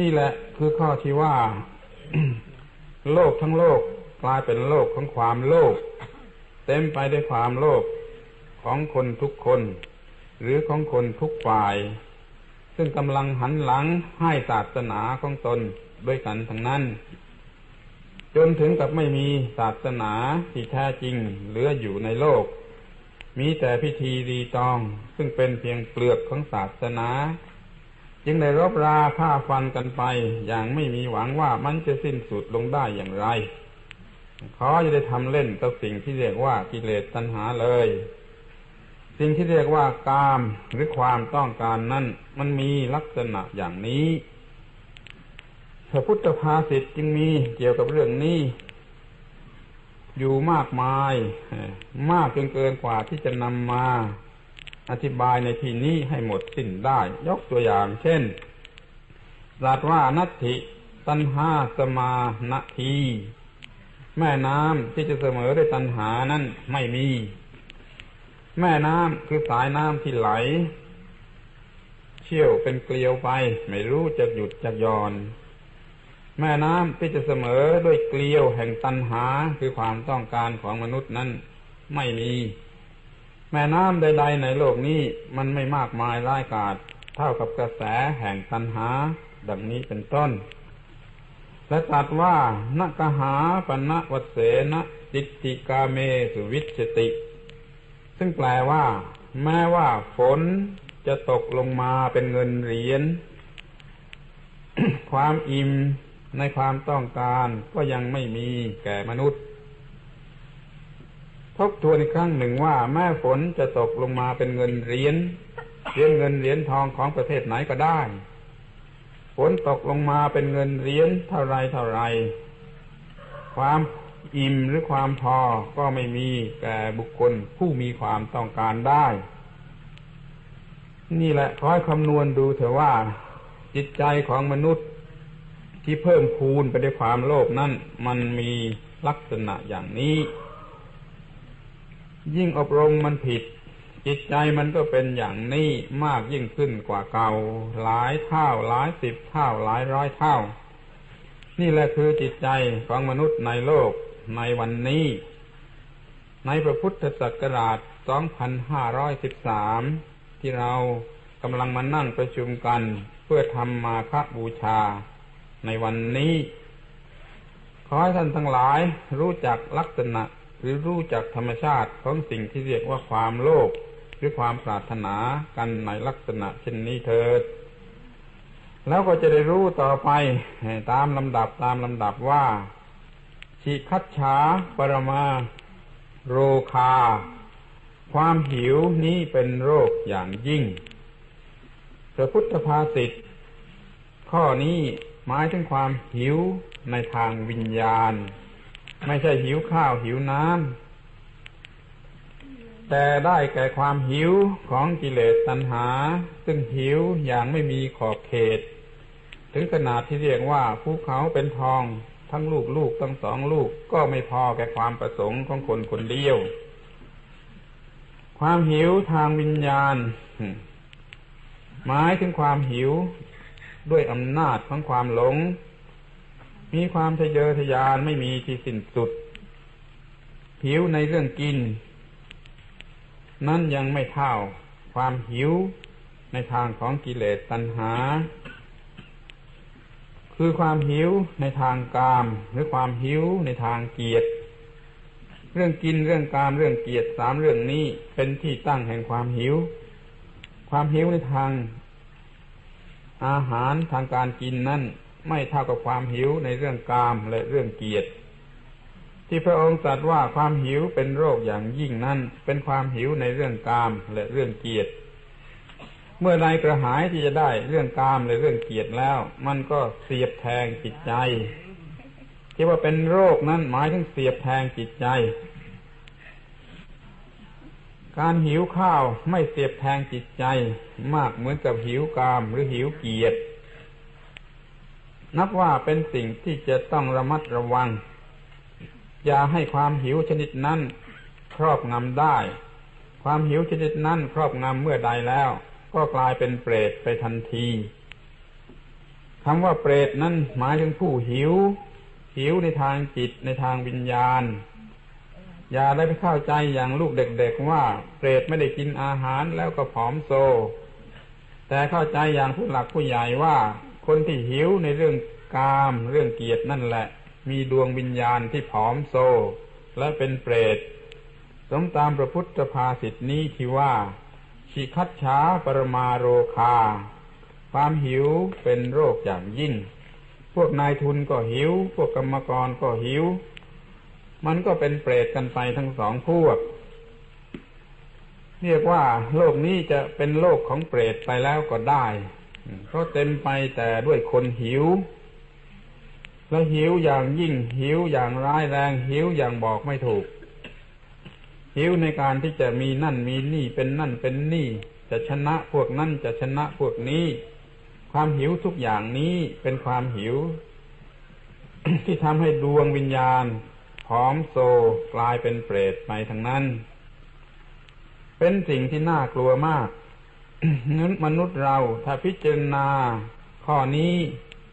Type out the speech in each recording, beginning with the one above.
นี่แหละคือข้อที่ว่า โลกทั้งโลกกลายเป็นโลกของความโลภเต็มไปด้วยความโลภของคนทุกคน หรือของคนทุกฝ่าย ซึ่งกำลังหันหลังให้ศาสนาของตนด้วยกันทั้งนั้น จนถึงกับไม่มีศาสนาที่แท้จริงเหลืออยู่ในโลก มีแต่พิธีรีตองซึ่งเป็นเพียงเปลือกของศาสนา จึงได้รบราฆ่าฟันกันไป อย่างไม่มีหวังว่ามันจะสิ้นสุดลงได้อย่างไรขอจะได้ทำเล่นกับสิ่งที่เรียกว่ากิเลสตัณหาเลย สิ่งที่เรียกว่ากามหรือความต้องการนั้นมันมีลักษณะอย่างนี้พระพุทธภาษิตจึงมีเกี่ยวกับเรื่องนี้ อยู่มากมาย มากจนเกินกว่าที่จะนำมา อธิบายในที่นี้ให้หมดสิ้นได้ ยกตัวอย่างเช่นรัสว่านัตถิตัณหาสมานาทีแม่น้ำที่จะเสมอด้วยตัณหานั้นไม่มี แม่น้ำคือสายน้ำที่ไหล เชี่ยวเป็นเกลียวไป ไม่รู้จะหยุดจะย่อน แม่น้ำที่จะเสมอด้วยเกลียวแห่งตัณหาคือความต้องการของมนุษย์นั้นไม่มี แม่น้ำใด ๆ ในโลกนี้มันไม่มากมายร้ายกาจเท่ากับกระแสแห่งตัณหา ดังนี้เป็นต้น และตัดว่า นักหาปณะวัเสนะจิตติกาเมสุวิชติ ซึ่งแปลว่า แม้ว่าฝนจะตกลงมาเป็นเงินเหรียญความอิ่มในความต้องการก็ยังไม่มีแก่มนุษย์ ทบทวนอีกครั้งหนึ่งว่าแม้ฝนจะตกลงมาเป็นเงินเหรียญเหรียญเงินเหรียญทองของประเทศไหนก็ได้ ฝนตกลงมาเป็นเงินเหรียญเท่าไรเท่าไร ความอิ่มหรือความพอก็ไม่มีแก่บุคคลผู้มีความต้องการได้ นี่แหละคอยคำนวณดูเถอะว่า จิตใจของมนุษย์ที่เพิ่มคูณไปด้วยความโลภนั่นมันมีลักษณะอย่างนี้ ยิ่งอบรมมันผิด จิตใจมันก็เป็นอย่างนี้มากยิ่งขึ้นกว่าเก่า หลายเท่าหลายสิบเท่าหลายร้อยเท่า นี่แหละคือจิตใจของมนุษย์ในโลกในวันนี้ ในพระพุทธศักราช 2513 ที่เรากำลังมานั่งประชุมกันเพื่อทำมาคบูชาในวันนี้ ขอให้ท่านทั้งหลายรู้จักลักษณะ รือรู้จักธรรมชาติของสิ่งที่เรียกว่าความโลภหรือความปรารถนากันในลักษณะเช่นนี้เถิด แล้วก็จะได้รู้ต่อไปตามลำดับตามลำดับว่าชิคัตฉาปรมา โรคา ความหิวนี้เป็นโรคอย่างยิ่ง พระพุทธภาษิตข้อนี้หมายถึงความหิวในทางวิญญาณ ไม่ใช่หิวข้าวหิวน้ำแต่ได้แก่ความหิวของกิเลสตัณหา ซึ่งหิวอย่างไม่มีขอบเขต ถึงขนาดที่เรียกว่าภูเขาเป็นทองทั้งลูกลูกทั้งสองลูกก็ไม่พอแก่ความประสงค์ของคนคนเดียว ความหิวทางวิญญาณ หมายถึงความหิวด้วยอำนาจของความหลง มีความทะเยอทะยานไม่มีที่สิ้นสุด หิวในเรื่องกิน นั้นยังไม่เท่า ความหิวในทางของกิเลสตัณหา คือความหิวในทางกามหรือความหิวในทางเกียรติเรื่องกินเรื่องกามเรื่องเกียรติสามเรื่องนี้เป็นที่ตั้งแห่งความหิว ความหิวในทาง อาหารทางการกินนั่น ไม่เท่ากับความหิวในเรื่องกามและเรื่องเกียรติที่พระองค์ตรัสว่าความหิวเป็นโรคอย่างยิ่งนั้น เป็นความหิวในเรื่องกามและเรื่องเกียรติ เมื่อใดกระหายที่จะได้เรื่องกามและเรื่องเกียรติแล้ว มันก็เสียบแทงจิตใจ ที่ว่าเป็นโรคนั้นหมายถึงเสียบแทงจิตใจ การหิวข้าวไม่เสียบแทงจิตใจ มากเหมือนกับหิวกามหรือหิวเกียรติ นับว่าเป็นสิ่งที่จะต้องระมัดระวัง อย่าให้ความหิวชนิดนั้นครอบงำได้ ความหิวชนิดนั้นครอบงำเมื่อใดแล้ว ก็กลายเป็นเปรตไปทันทีคำว่าเปรตนั้นหมายถึงผู้หิว หิวในทางจิตในทางวิญญาณ อย่าได้ไปเข้าใจอย่างลูกเด็กๆว่า เปรตไม่ได้กินอาหารแล้วก็ผอมโซ แต่เข้าใจอย่างผู้หลักผู้ใหญ่ว่า คนที่หิวในเรื่องกามเรื่องเกียรตินั่นแหละ มีดวงวิญญาณที่ผอมโซ และเป็นเปรตสมตามพระพุทธภาษิตนี้ที่ว่า ชิคัตช้าปรมาโรคา ความหิวเป็นโรคอย่างยิ่ง พวกนายทุนก็หิว พวกกรรมกรก็หิว มันก็เป็นเปรตกันไปทั้งสองพวก เรียกว่าโลกนี้จะเป็นโลกของเปรตไปแล้วก็ได้ เพราะเต็มไปแต่ด้วยคนหิว และหิวอย่างยิ่งหิวอย่างร้ายแรงหิวอย่างบอกไม่ถูก หิวในการที่จะมีนั่นมีนี่เป็นนั่นเป็นนี่ จะชนะพวกนั่นจะชนะพวกนี้ ความหิวทุกอย่างนี้เป็นความหิว ที่ทำให้ดวงวิญญาณผอมโซกลายเป็นเปรตไปทั้งนั้น เป็นสิ่งที่น่ากลัวมาก นั้นมนุษย์เราถ้าพิจารณาข้อนี้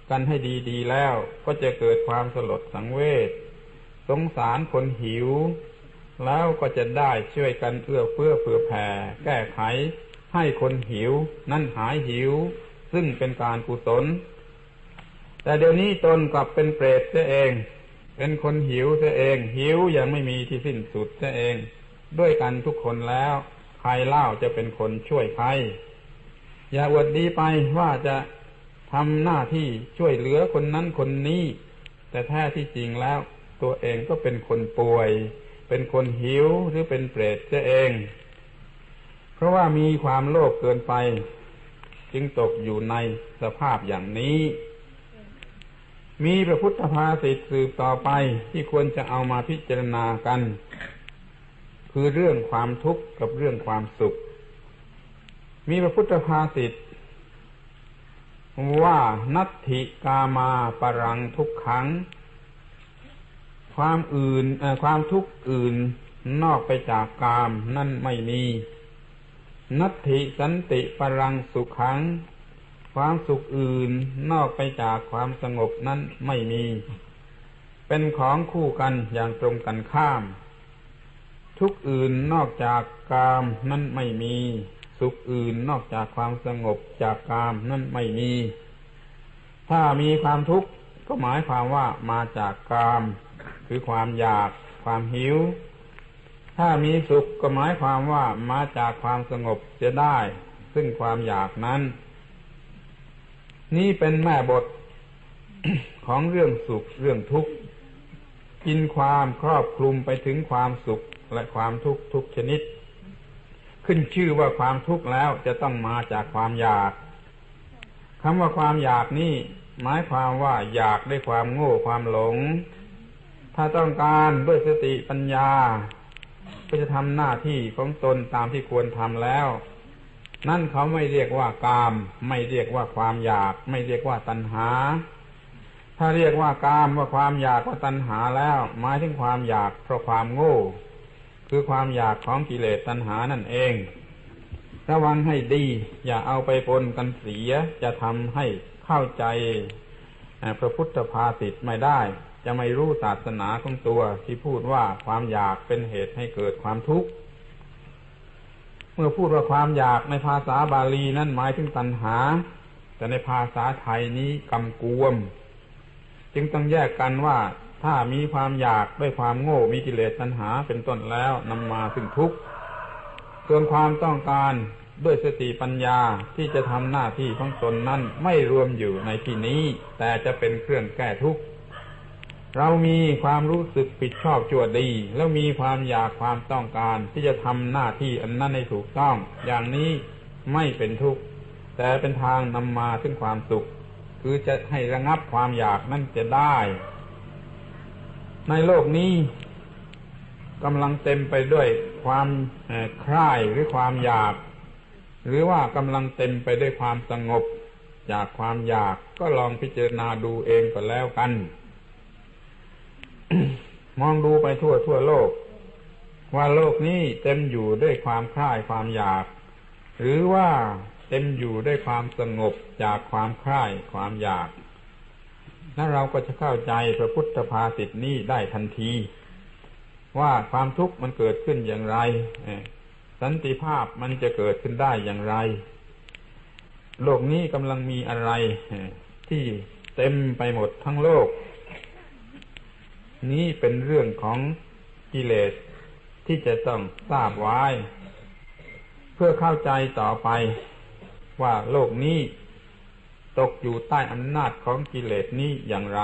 กันให้ดีๆแล้วก็จะเกิดความสลดสังเวชสงสารคนหิว แล้วก็จะได้ช่วยกันเอื้อเฟื้อเผื่อแผ่ แก้ไขให้คนหิว นั่นหายหิว ซึ่งเป็นการกุศล แต่เดี๋ยวนี้ตนกลับเป็นเปรตเสียเอง เป็นคนหิวเสียเอง หิวยังไม่มีที่สิ้นสุดเสียเอง ด้วยกันทุกคนแล้ว ใครเล่าจะเป็นคนช่วยใคร อย่าอวดดีไปว่าจะทำหน้าที่ช่วยเหลือคนนั้นคนนี้ แต่แท้ที่จริงแล้ว ตัวเองก็เป็นคนป่วย เป็นคนหิวหรือเป็นเปรตเสียเอง เพราะว่ามีความโลภเกินไป จึงตกอยู่ในสภาพอย่างนี้ มีพระพุทธภาษิตสืบต่อไปที่ควรจะเอามาพิจารณากัน คือเรื่องความทุกข์กับเรื่องความสุข มีพระพุทธภาษิตว่านัตถิกามาปรังทุกขัง ความอื่นความทุกข์อื่นนอกไปจากกามนั่นไม่มี นัตถิสันติปรังสุขัง ความสุขอื่นนอกไปจากความสงบนั้นไม่มี เป็นของคู่กันอย่างตรงกันข้าม ทุกอื่นนอกจากกามนั่นไม่มี สุขอื่นนอกจากความสงบจากกามนั่นไม่มี ถ้ามีความทุกข์ก็หมายความว่ามาจากกาม คือความอยาก ความหิว ถ้ามีสุขก็หมายความว่ามาจากความสงบจะได้ ซึ่งความอยากนั้น นี่เป็นแม่บทของเรื่องสุขเรื่องทุกข์กินความครอบคลุมไปถึงความสุข และความทุกข์ทุกชนิด ขึ้นชื่อว่าความทุกข์แล้วจะต้องมาจากความอยากคำว่าความอยากนี่หมายความว่าอยากด้วยความโง่ความหลง ถ้าต้องการด้วยสติปัญญา ก็จะทำหน้าที่ของตนตามที่ควรทำแล้ว นั่นเขาไม่เรียกว่ากาม ไม่เรียกว่าความอยาก ไม่เรียกว่าตัณหา ถ้าเรียกว่ากามว่าความอยากว่าตัณหาแล้วหมายถึงความอยากเพราะความโง่ คือความอยากของกิเลสตัณหานั่นเอง ระวังให้ดี อย่าเอาไปปนกันเสีย จะทำให้เข้าใจพระพุทธภาษิตไม่ได้ จะไม่รู้ศาสนาของตัวที่พูดว่าความอยากเป็นเหตุให้เกิดความทุกข์เมื่อพูดว่าความอยากในภาษาบาลีนั้นหมายถึงตัณหา แต่ในภาษาไทยนี้กำกวม จึงต้องแยกกันว่า ถ้ามีความอยากด้วยความโง่มีกิเลสตัณหาเป็นต้นแล้วนำมาซึ่งทุกข์ส่วนความต้องการด้วยสติปัญญาที่จะทำหน้าที่ของตนนั้นไม่รวมอยู่ในที่นี้ แต่จะเป็นเครื่องแก้ทุกข์เรามีความรู้สึกผิดชอบชั่วดี แล้วมีความอยากความต้องการที่จะทำหน้าที่อันนั้นให้ถูกต้อง อย่างนี้ไม่เป็นทุกข์แต่เป็นทางนำมาถึงความสุข คือจะให้ระงับความอยากนั่นจะได้ ในโลกนี้กำลังเต็มไปด้วยความคลายหรือความอยาก หรือว่ากำลังเต็มไปด้วยความสงบ จากความอยากก็ลองพิจารณาดูเองก็แล้วกัน มองดูไปทั่วทั่วโลก ว่าโลกนี้เต็มอยู่ด้วยความคลายความอยาก หรือว่าเต็มอยู่ด้วยความสงบจากความคลายความอยาก นั้นเราก็จะเข้าใจพระพุทธภาษิตนี้ได้ทันที ว่าความทุกข์มันเกิดขึ้นอย่างไรสันติภาพมันจะเกิดขึ้นได้อย่างไร โลกนี้กำลังมีอะไรที่เต็มไปหมดทั้งโลก นี้เป็นเรื่องของกิเลสที่จะต้องทราบไว้ เพื่อเข้าใจต่อไปว่าโลกนี้ ตกอยู่ใต้อำนาจของกิเลสนี้อย่างไร